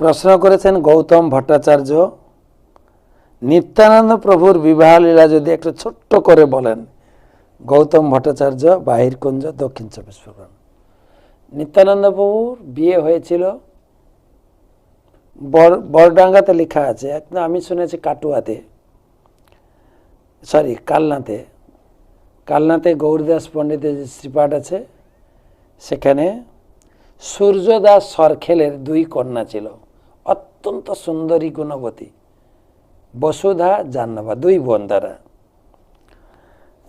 প্রশ্ন করেছেন গৌতম ভট্টাচার্য, নিত্যানন্দ প্রভুর বিবাহ লীলা যদি একটু ছোট্ট করে বলেন, গৌতম ভট্টাচার্য, বাহিরকুঞ্জ, দক্ষিণ চব্বিশ পরগনা। নিত্যানন্দ প্রভুর বিয়ে হয়েছিল, বর, বরডাঙ্গাতে লেখা আছে, একদম আমি শুনেছি কাটুয়াতে, সরি, কালনাতে। কালনাতে গৌরদাস পণ্ডিতের যে শ্রীপাঠ আছে, সেখানে সূর্যদাস সরখেলের দুই কন্যা ছিল। অত্যন্ত সুন্দরী গুণবতী। বসুধা জাহ্নবা, দুই বোন তারা।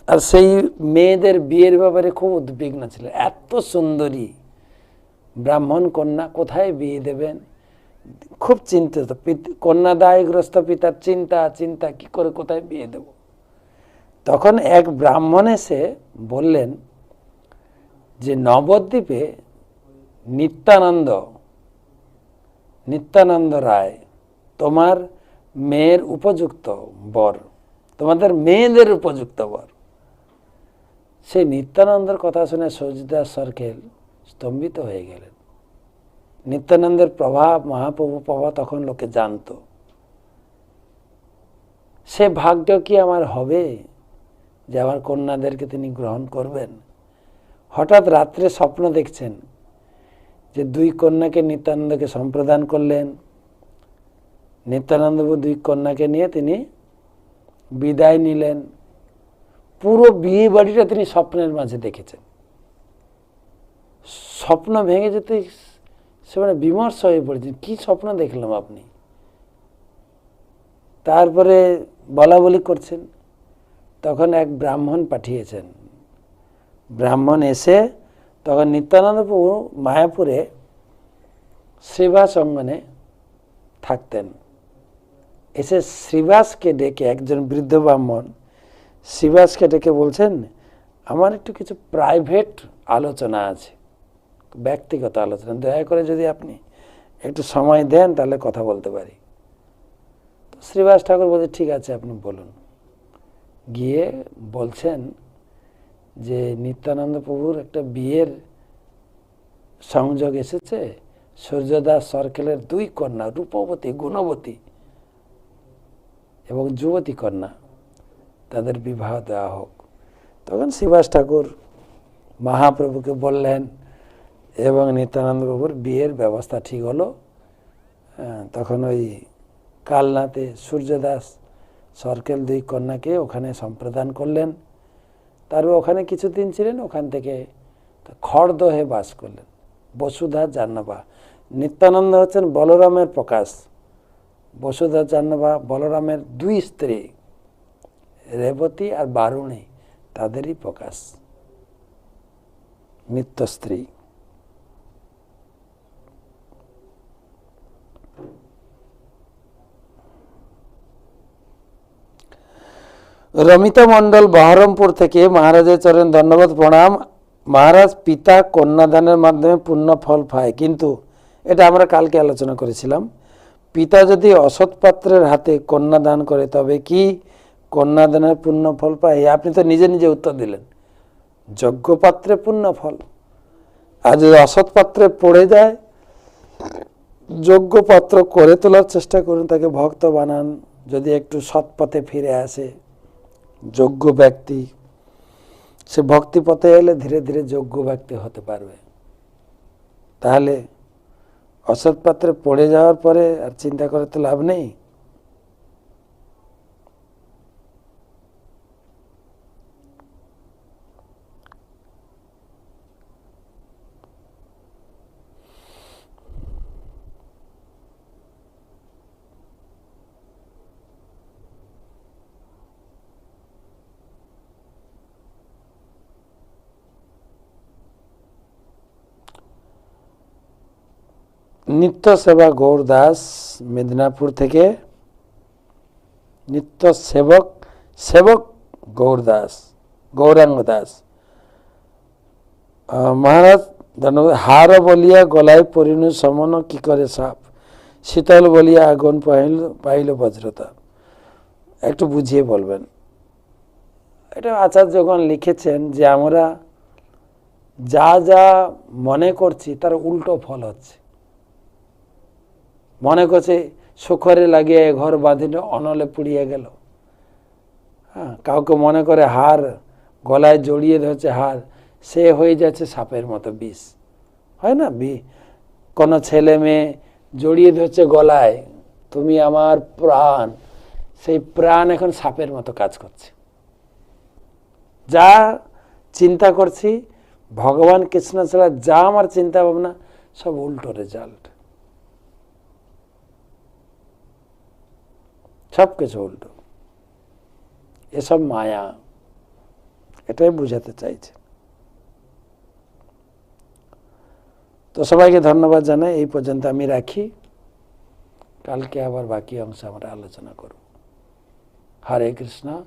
আর সেই মেয়েদের বিয়ের ব্যাপারে খুব উদ্বিগ্ন ছিল। এত সুন্দরী ব্রাহ্মণ কন্যা, কোথায় বিয়ে দেবেন? খুব চিন্তিত। কন্যা দায়গ্রস্ত, পিতার চিন্তা চিন্তা, কি করে কোথায় বিয়ে দেব? তখন এক ব্রাহ্মণ এসে বললেন যে, নবদ্বীপে নিত্যানন্দ নিত্যানন্দ রায়, তোমার মেয়ের উপযুক্ত বর, তোমাদের মেয়েদের উপযুক্ত বর। সেই নিত্যানন্দের কথা শুনে সজিদাস সরকেল স্তম্ভিত হয়ে গেলেন। নিত্যানন্দের প্রভাব, মহাপ্রভু প্রভাব তখন লোকে জানতো। সে ভাগ্য কি আমার হবে যে আমার কন্যাদেরকে তিনি গ্রহণ করবেন? হঠাৎ রাত্রে স্বপ্ন দেখছেন যে দুই কন্যাকে নিত্যানন্দকে সম্প্রদান করলেন। নিত্যানন্দ দুই কন্যাকে নিয়ে তিনি বিদায় নিলেন। পুরো বিয়ে বাড়িটা তিনি স্বপ্নের মাঝে দেখেছেন। স্বপ্ন ভেঙে যেতে সে মানে বিমর্ষ হয়ে পড়েছেন। কি স্বপ্ন দেখলাম আপনি? তারপরে বলা বলি করছেন। তখন এক ব্রাহ্মণ পাঠিয়েছেন। ব্রাহ্মণ এসে তখন নিত্যানন্দ মায়াপুরে শ্রীবাস অঙ্গনে থাকতেন। এসে শ্রীবাসকে ডেকে একজন বৃদ্ধ ব্রাহ্মণ শ্রীবাসকে ডেকে বলছেন, আমার একটু কিছু প্রাইভেট আলোচনা আছে, ব্যক্তিগত আলোচনা। দয়া করে যদি আপনি একটু সময় দেন, তাহলে কথা বলতে পারি। তো শ্রীবাস ঠাকুর বলছে, ঠিক আছে, আপনি বলুন। গিয়ে বলছেন যে নিত্যানন্দ প্রভুর একটা বিয়ের সংযোগ এসেছে, সূর্যদাস সরকেলের দুই কন্যা, রূপবতী, গুণবতী এবং যুবতী কন্যা, তাদের বিবাহ দেওয়া হোক। তখন শিবাস ঠাকুর মহাপ্রভুকে বললেন, এবং নিত্যানন্দ প্রভুর বিয়ের ব্যবস্থা ঠিক হলো। তখন ওই কালনাতে সূর্যদাস সরকেল দুই কন্যাকে ওখানে সম্প্রদান করলেন। তারপর ওখানে কিছুদিন ছিলেন, ওখান থেকে খড়দহে বাস করলেন। বসুধা জান্নাবা নিত্যানন্দ হচ্ছেন বলরামের প্রকাশ। বসুধা জান্নাবা বলরামের দুই স্ত্রী, রেবতী আর বারুণী, তাদেরই প্রকাশ। নিত্য রমিতা মণ্ডল বহরমপুর থেকে মহারাজের চরণ ধন্যবাদ, প্রণাম। মহারাজ পিতা কন্যাদানের মাধ্যমে পুণ্য ফল পায়। কিন্তু এটা আমরা কালকে আলোচনা করেছিলাম। পিতা যদি অসৎ পাত্রের হাতে কন্যা দান করে, তবে কি কন্যাদানের পুণ্য ফল পায়? আপনি তো নিজে নিজে উত্তর দিলেন। যোগ্য পাত্রে পুণ্য ফল। আর যদি অসৎ পাত্রে পড়ে যায়, যোগ্য পাত্র করে তোলার চেষ্টা করুন, তাকে ভক্ত বানান। যদি একটু সৎ পথে ফিরে আসে যোগ্য ব্যক্তি, সে ভক্তি পথে এলে ধীরে ধীরে যোগ্য ব্যক্তি হতে পারবে। তাহলে অসৎ পাত্রে পড়ে যাওয়ার পরে আর চিন্তা করে তো লাভ নেই। নিত্য সেবা গৌর দাস মেদিনীপুর থেকে নিত্য সেবক সেবক গৌর দাস, গৌরাঙ্গ দাস। মহারাজ, ধন্যবাদ। হার বলিয়া গলায় পরিণু সমন, কি করে সাপ? শীতল বলিয়া আগুন পাইল পাইল বজ্রতা। একটু বুঝিয়ে বলবেন। এটা আচার্যগণ লিখেছেন যে আমরা যা যা মনে করছি, তার উল্টো ফল হচ্ছে। মনে করছে সুখরে লাগিয়ে ঘর বাঁধিল অনলে পুড়িয়ে গেল। হ্যাঁ কাউকে মনে করে হার গলায় জড়িয়ে ধরছে হার সে হয়ে যাচ্ছে সাপের মতো বিষ। হয় না? বি কোনো ছেলে মেয়ে জড়িয়ে ধরছে গলায়, তুমি আমার প্রাণ। সেই প্রাণ এখন সাপের মতো কাজ করছে। যা চিন্তা করছি, ভগবান কৃষ্ণ ছাড়া যা আমার চিন্তা ভাবনা, সব উল্টো রেজাল্ট সব কিছু উল্টো। এসব মায়া, এটাই বুঝাতে চাইছে। তো সবাইকে ধন্যবাদ জানাই, এই পর্যন্ত আমি রাখি। কালকে আবার বাকি অংশ আমরা আলোচনা করব। হরে কৃষ্ণ।